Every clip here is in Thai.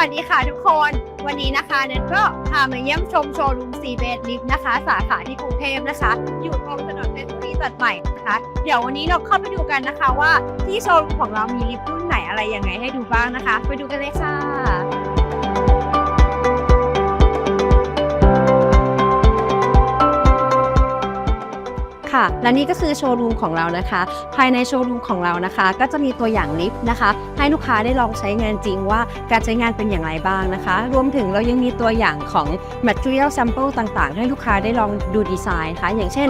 วัสดีค่ะทุกคนวันนี้นะคะเนทก็พามาเยี่ยมชมโชว์รูมซีเบสลิฟนะคะ สาขาที่กรุงเทพนะคะ อยู่ตรงถนนเพชรบุรีตัดใหม่นะคะ เดี๋ยววันนี้เราเข้าไปดูกันนะคะว่าที่โชว์รูมของเรามีลิฟต์รุ่นไหนอะไรยังไงให้ดูบ้างนะคะ ไปดูกันเลยค่ะ ค่ะ และนี่ก็คือโชว์รูมของเรานะคะ ภายในโชว์รูมของเรานะคะ ก็จะมีตัวอย่างลิฟต์นะคะ ให้ลูกค้าได้ลองใช้งานจริงว่าการใช้งานเป็นอย่างไรบ้างนะคะ รวมถึงเรายังมีตัวอย่างของ material sample ต่างๆ ให้ลูกค้าได้ลองดูดีไซน์นะคะอย่างเช่น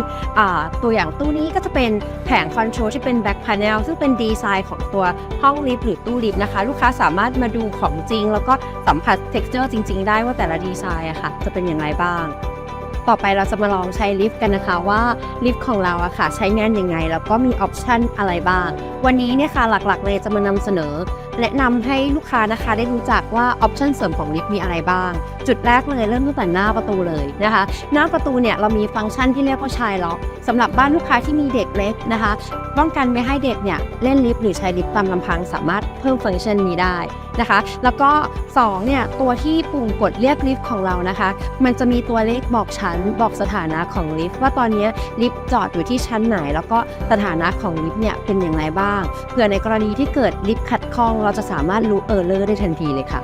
ตัวอย่างตู้นี้ก็จะเป็นแผงคอนโทรลที่เป็น back panel ซึ่งเป็นดีไซน์ของตัวห้องลิฟต์หรือตู้ลิฟต์นะคะ ลูกค้าสามารถมาดูของจริง แล้วก็สัมผัส texture จริง ๆ ได้ว่าแต่ละดีไซน์อะค่ะจะเป็นอย่างไรบ้าง ต่อไปเราจะมาลองใช้ลิฟต์กันนะคะว่าลิฟต์ของเราอะค่ะใช้งานยังไง แล้วก็มีออปชันอะไรบ้าง วันนี้เนี่ยค่ะหลักๆเลยจะมานำเสนอแนะนำให้ลูกค้านะคะได้รู้จักว่าออปชันเสริมของลิฟต์มีอะไรบ้าง จุดแรกเลยเริ่มตั้งแต่หน้าประตูเลยนะคะ หน้าประตูเนี่ยเรามีฟังก์ชันที่เรียกว่าชายล็อกสำหรับบ้านลูกค้าที่มีเด็กเล็กนะคะป้องกันไม่ให้เด็กเนี่ยเล่นลิฟต์หรือใช้ลิฟต์ตามลำพังสามารถเพิ่มฟังก์ชันนี้ได้นะคะ แล้วก็2เนี่ยตัวที่ปุ่มกดเรียกลิฟต์ของเรานะคะ มันจะมีตัวเลขบอกชั้นบอกสถานะของลิฟต์ว่าตอนนี้ลิฟต์จอดอยู่ที่ชั้นไหน แล้วก็สถานะของลิฟต์เนี่ยเป็นอย่างไรบ้างเผื่อในกรณีที่เกิดลิฟต์ขัดข้องเราจะสามารถรู้เออร์เลอร์ได้ทันทีเลยค่ะ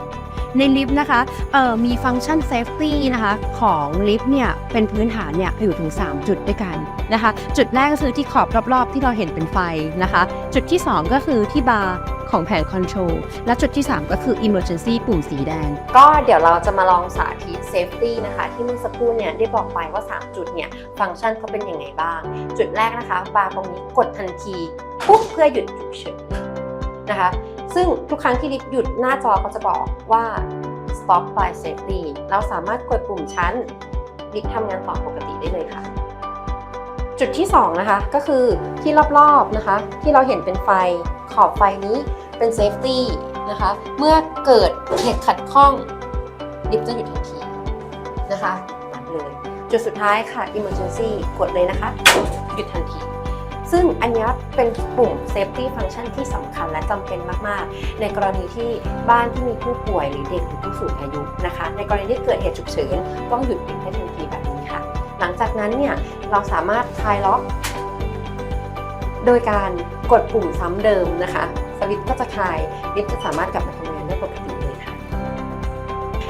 ในลิฟต์นะคะเอ่อมีฟังก์ชันเซฟตี้นะคะของลิฟต์เนี่ยเป็นพื้นฐานเนี่ยอยู่ถึง 3 จุดด้วยกันนะคะ จุดแรกก็คือที่ขอบรอบๆ ที่เราเห็นเป็นไฟนะคะ จุดที่ 2 ก็คือที่บาร์ของแผงคอนโทรลและจุดที่ 3 ก็คือ Emergency ปุ่มสีแดง ก็เดี๋ยวเราจะมาลองสาธิต Safety นะคะ ที่เมื่อสักครู่เนี่ยได้บอกไปว่า 3 จุดเนี่ยฟังก์ชันเขาเป็นยังไงบ้าง จุดแรกนะคะ บาร์ตรงนี้กดทันทีปุ๊บเพื่อหยุดฉุกเฉินนะคะ ซึ่งทุกครั้งที่ลิฟต์หยุดหน้าจอเขาจะบอกว่า stop by safety เราสามารถกดปุ่มชั้นลิฟต์ทำงานต่อปกติได้เลยค่ะ จุดที่ 2 นะคะ ก็คือที่รอบๆนะคะ ที่เราเห็นเป็นไฟขอบไฟนี้เป็น safety นะคะ เมื่อเกิดเหตุขัดข้องลิฟต์จะหยุดทันทีนะคะตัดเลย จุดสุดท้ายค่ะ emergency กดเลยนะคะ หยุดทันที ซึ่งอันนี้เป็นปุ่ม safety function ที่สำคัญและจำเป็นมาก ๆ ในกรณีที่บ้านที่มีผู้ป่วยหรือเด็กหรือผู้สูงอายุนะคะ ในกรณีที่เกิดเหตุฉุกเฉินต้องหยุดลิฟต์ให้ทันทีแบบนี้ค่ะ หลังจากนั้นเนี่ยเราสามารถคลายล็อก โดยการกดปุ่มซ้ำเดิมนะคะ สวิตช์ก็จะคลายลิฟต์จะสามารถกลับมาทำงานได้ปกติ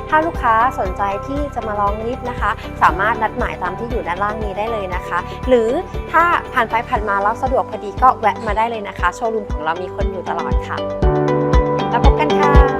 ถ้าลูกค้าสนใจที่จะมาลองลิฟต์นะคะ สามารถนัดหมายตามที่อยู่ด้านล่างนี้ได้เลยนะคะ หรือถ้าผ่านไปผ่านมาแล้วสะดวกพอดีก็แวะมาได้เลยนะคะ โชว์รูมของเรามีคนอยู่ตลอดค่ะ แล้วพบกันค่ะ